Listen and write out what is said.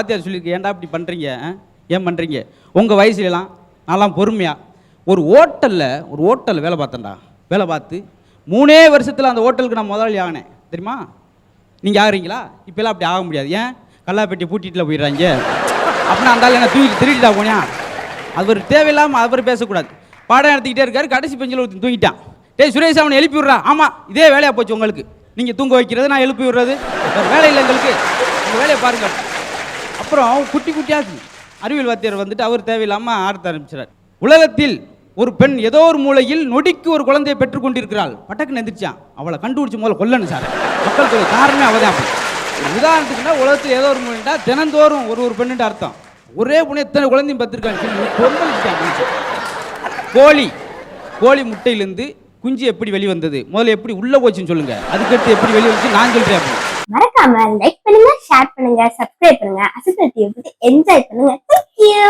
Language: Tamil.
வாத்தியார் சொல்லியிருக்கு ஏன்டா இப்படி பண்ணுறீங்க ஏன் பண்ணுறீங்க உங்கள் வயசுலலாம் நான்லாம் பொறுமையாக ஒரு ஹோட்டலில் ஒரு ஹோட்டலில் வேலை பார்த்தேன்டா. வேலை பார்த்து மூணே வருஷத்தில் அந்த ஹோட்டலுக்கு நான் முதலாளி ஆகினேன் தெரியுமா? நீங்கள் ஆகுறீங்களா? இப்போலாம் அப்படி ஆக முடியாது. ஏன்? கல்லாப்பெட்டி பூட்டிட்டில் போயிடுறாங்க. அப்படின்னா அந்த என்ன தூக்கி திருடிட்டா போனியா? அவர் தேவையில்லாமல் அவர் பேசக்கூடாது. பாடம் எடுத்துக்கிட்டே இருக்காரு கடைசி பெஞ்சில் ஒருத்தன் தூங்கிட்டான். டேய் சுரேஷ் அவனை எழுப்பி விட்றான் ஆமாம் இதே வேலையாக போச்சு உங்களுக்கு. நீங்கள் தூங்க வைக்கிறது நான் எழுப்பி விடுறது. வேலை இல்லை எங்களுக்கு. உங்கள் வேலையை பாருங்கள் அப்புறம் குட்டி குட்டியாக அறிவியல் வாத்தியார் வந்துட்டு அவர் தேவையில்லாமல் ஆர்த்த ஆரம்பிச்சிடார் உலகத்தில் ஒரு பெண் ஏதோ ஒரு மூலையில் நொடிக்கு ஒரு குழந்தையை பெற்றுக் கொண்டிருக்கிறாள். பட்டக்கு எந்திரிச்சான். அவளை கண்டுபிடிச்சு முதல்ல கொல்லணும் சார். மக்கள் தொகை காரணமே அவதான் அப்படி. உதாரணத்துக்குன்னா உலகத்தில் ஏதோ ஒரு மூலைண்டா தினந்தோறும் ஒரு ஒரு பெண்ணுட்டு அர்த்தம். ஒரே பொண்ணு எத்தனை குழந்தையும் பார்த்துருக்காங்க சொல்லி கோழி. கோழி முட்டையிலேருந்து குஞ்சு எப்படி வெளிவந்தது? முதல்ல எப்படி உள்ள போச்சுன்னு சொல்லுங்க. அதுக்கடுத்து எப்படி வெளியே வந்து நான் சொல்றேன் அப்படி. மறக்காம லைக் பண்ணுங்க. ஷேர் பண்ணுங்க சப்ஸ்கிரைப் பண்ணுங்க. அசத்தல் என்ஜாய் பண்ணுங்க. தேங்க்யூ